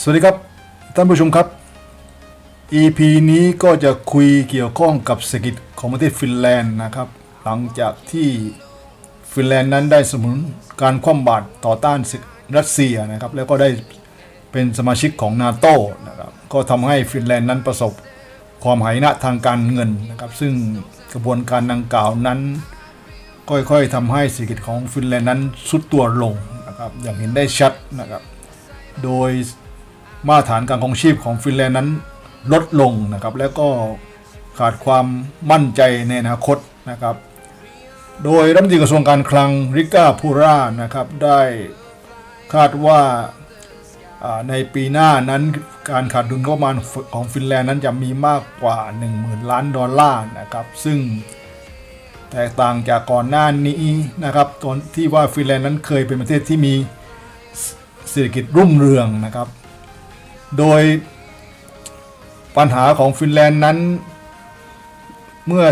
สวัสดีครับท่านผู้ชมครับ EP นี้ก็จะคุยเกี่ยวข้องกับเศรษฐกิจของประเทศฟินแลนด์นะครับ หลังจากที่ฟินแลนด์นั้นได้สมุนการคว่ำบาตรต่อต้านรัสเซียนะครับ แล้วก็ได้เป็นสมาชิกของนาโต้นะครับก็ทำให้ฟินแลนด์นั้นประสบความหายนะทางการเงินนะครับ ซึ่งกระบวนการดังกล่าวนั้น ค่อยๆทำให้เศรษฐกิจของฟินแลนด์นั้นทรุดตัวลงนะครับอย่างเห็นได้ชัดนะครับ โดย มาตรฐานการครองชีพของฟินแลนด์นั้นลดลงนะครับ แล้วก็ขาดความมั่นใจในอนาคตนะครับ โดยรัฐมนตรีกระทรวงการคลังริก้าพูรานะครับได้คาดว่าอ่าในปีหน้านั้นการขาดดุลงบประมาณของฟินแลนด์นั้นจะมีมากกว่า 10,000 ล้านดอลลาร์นะครับ ซึ่งแตกต่างจากก่อนหน้านี้นะครับตอนที่ว่าฟินแลนด์นั้นเคยเป็นประเทศที่มีเศรษฐกิจรุ่งเรืองนะครับ โดยปัญหาของฟินแลนด์นั้น เมื่อ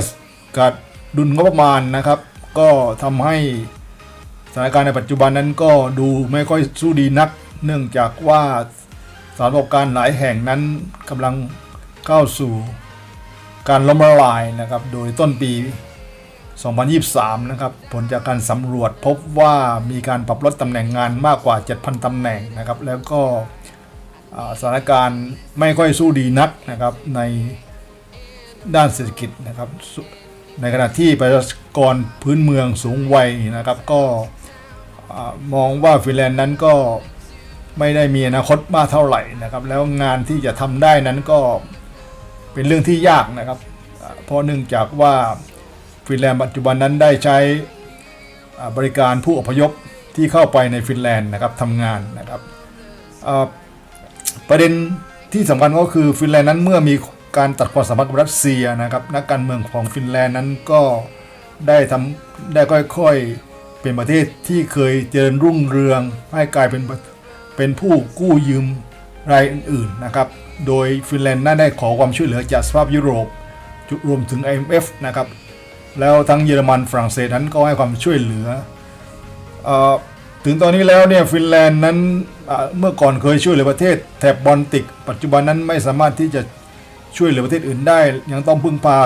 ขาดดุลงบประมาณนะครับ ก็ทำให้สถานการณ์ในปัจจุบันนั้นก็ดูไม่ค่อยสู้ดีนัก เนื่องจากว่าสถานประกอบการหลายแห่งนั้นกำลังเข้าสู่การล้มละลายนะครับ โดยต้นปี 2023 นะครับ ผลจากการสำรวจพบว่ามีการปรับลดตำแหน่งงานมากกว่า 7,000 ตำแหน่งนะครับ แล้วก็ สถานการณ์ไม่ค่อยสู้ดีนักนะครับในด้านเศรษฐกิจนะครับ ในขณะที่ประชากรพื้นเมืองสูงวัยนะครับก็มองว่าฟินแลนด์นั้นก็ไม่ได้มีอนาคตมากเท่าไหร่นะครับ แล้วงานที่จะทำได้นั้นก็เป็นเรื่องที่ยากนะครับ เพราะเนื่องจากว่าฟินแลนด์ปัจจุบันนั้นได้ใช้บริการผู้อพยพที่เข้าไปในฟินแลนด์นะครับทำงานนะครับ ประเด็นที่สำคัญก็คือฟินแลนด์นั้นเมื่อมีการตัดความสัมพันธ์กับรัสเซียนะครับนักการเมืองของฟินแลนด์นั้นก็ได้ทำได้ค่อยๆ เป็นประเทศที่เคยเจริญรุ่งเรืองให้กลายเป็นเป็นผู้กู้ยืมรายอื่นๆนะครับ โดยฟินแลนด์นั้นได้ขอความช่วยเหลือจากสภาพยุโรปรวมถึง IMF นะครับ แล้วทั้งเยอรมันฝรั่งเศสนั้นก็ให้ความช่วยเหลืออ ถึงตอนนี้แล้วเนี่ยฟินแลนด์นั้นเมื่อก่อนเคยช่วยเหลือประเทศแถบบอลติก ปัจจุบันนั้นไม่สามารถที่จะช่วยเหลือประเทศอื่นได้ ยังต้องพึ่งพา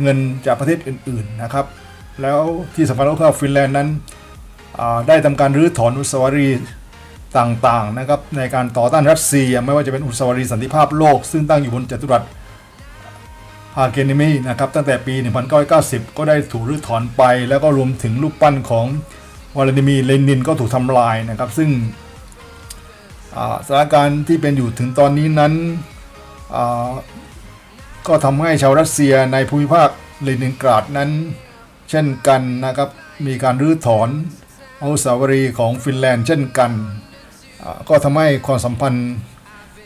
เงินจากประเทศอื่นๆนะครับ แล้วที่สำคัญก็คือฟินแลนด์นั้นได้ทำการรื้อถอนอนุสาวรีต่างๆนะครับในการต่อต้านรัสเซีย ไม่ว่าจะเป็นอนุสาวรีสันติภาพโลก ซึ่งตั้งอยู่บนจัตุรัสฮาเกนิมีนะครับตั้งแต่ปี 1990 ก็ได้ถูกรื้อถอนไป แล้วก็รวมถึงรูปปั้นของ วลาดิมีเลนินก็ถูกทำลายนะครับ ซึ่งสถานการณ์ที่เป็นอยู่ถึงตอนนี้นั้นก็ทำให้ชาวรัสเซียในภูมิภาคเลนินกราดนั้น เช่นกันนะครับ มีการรื้อถอนอนุสาวรีของฟินแลนด์เช่นกัน ก็ทำให้ความสัมพันธ์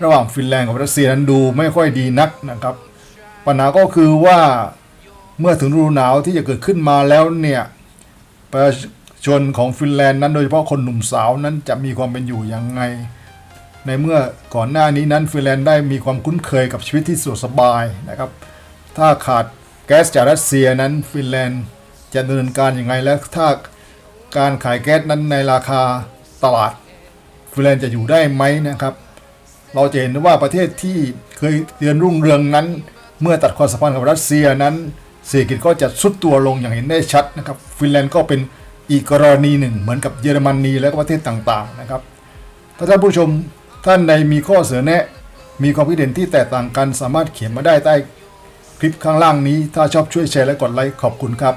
ระหว่างฟินแลนด์กับรัสเซียนั้นดูไม่ค่อยดีนักนะครับ ปัญหาก็คือว่าเมื่อถึงฤดูหนาวที่จะเกิดขึ้นมาแล้วเนี่ยประ ชนของฟินแลนด์นั้นโดยเฉพาะคนหนุ่มสาวนั้นจะมีความเป็นอยู่ยังไง ในเมื่อก่อนหน้านี้นั้นฟินแลนด์ได้มีความคุ้นเคยกับชีวิตที่สะดวกสบายนะครับ ถ้าขาดแก๊สจากรัสเซียนั้นฟินแลนด์จะดำเนินการยังไงและถ้าการขายแก๊สนั้นในราคาตลาดฟินแลนด์จะอยู่ได้ไหมนะครับ เราจะเห็นว่าประเทศที่เคยเจริญรุ่งเรืองนั้น เมื่อตัดความสัมพันธ์กับรัสเซียนั้นเศรษฐกิจก็จะทรุดตัวลงอย่างเห็นได้ชัดนะครับ ฟินแลนด์ก็เป็น อีกกรณีหนึ่งเหมือนกับเยอรมนีและประเทศต่างๆนะครับถ้าท่านผู้ชมท่านใดมีข้อเสนอแนะ มีความคิดเห็นที่แตกต่างกันสามารถเขียนมาได้ใต้คลิปข้างล่างนี้ ถ้าชอบช่วยแชร์และกดไลค์ขอบคุณครับ